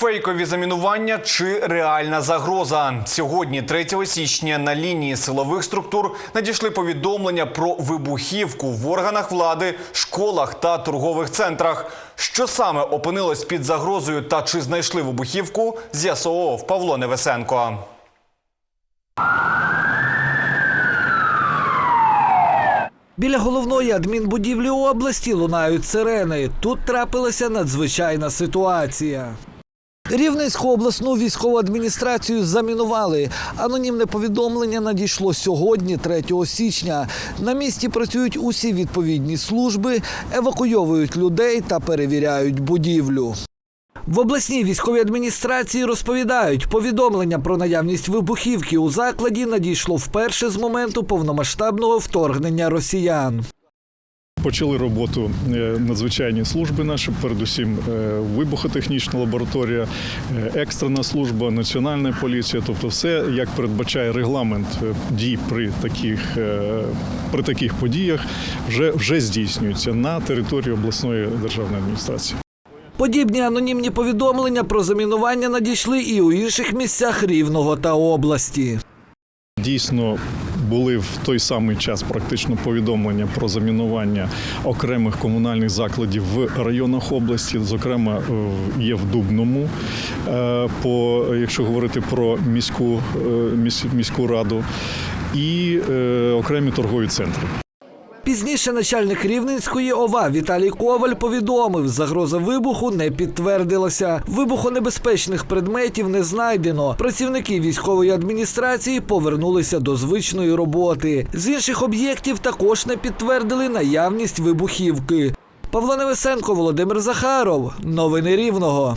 Фейкові замінування чи реальна загроза сьогодні, 3 січня, на лінії силових структур надійшли повідомлення про вибухівку в органах влади, школах та торгових центрах. Що саме опинилось під загрозою та чи знайшли вибухівку, з'ясовував Павло Невесенко. Біля головної адмінбудівлі області лунають сирени. Тут трапилася надзвичайна ситуація. Рівненську обласну військову адміністрацію замінували. Анонімне повідомлення надійшло сьогодні, 3 січня. На місці працюють усі відповідні служби, евакуйовують людей та перевіряють будівлю. В обласній військовій адміністрації розповідають, повідомлення про наявність вибухівки у закладі надійшло вперше з моменту повномасштабного вторгнення росіян. Почали роботу е, надзвичайні служби наші, передусім е, вибухотехнічна лабораторія, е, екстрена служба, національна поліція. Тобто, все як передбачає регламент дій при таких, при таких подіях, вже, вже здійснюється на території обласної державної адміністрації. Подібні анонімні повідомлення про замінування надійшли і у інших місцях Рівного та області. Дійсно були в той самий час практично повідомлення про замінування окремих комунальних закладів в районах області. Зокрема, е, є в Дубному, е, по якщо говорити про міську, е, міську раду, і окремі торгові центри. Пізніше начальник Рівненської ОВА Віталій Коваль повідомив, загроза вибуху не підтвердилася. Вибухонебезпечних предметів не знайдено. Працівники військової адміністрації повернулися до звичної роботи. З інших об'єктів також не підтвердили наявність вибухівки. Павло Невесенко, Володимир Захаров. Новини Рівного.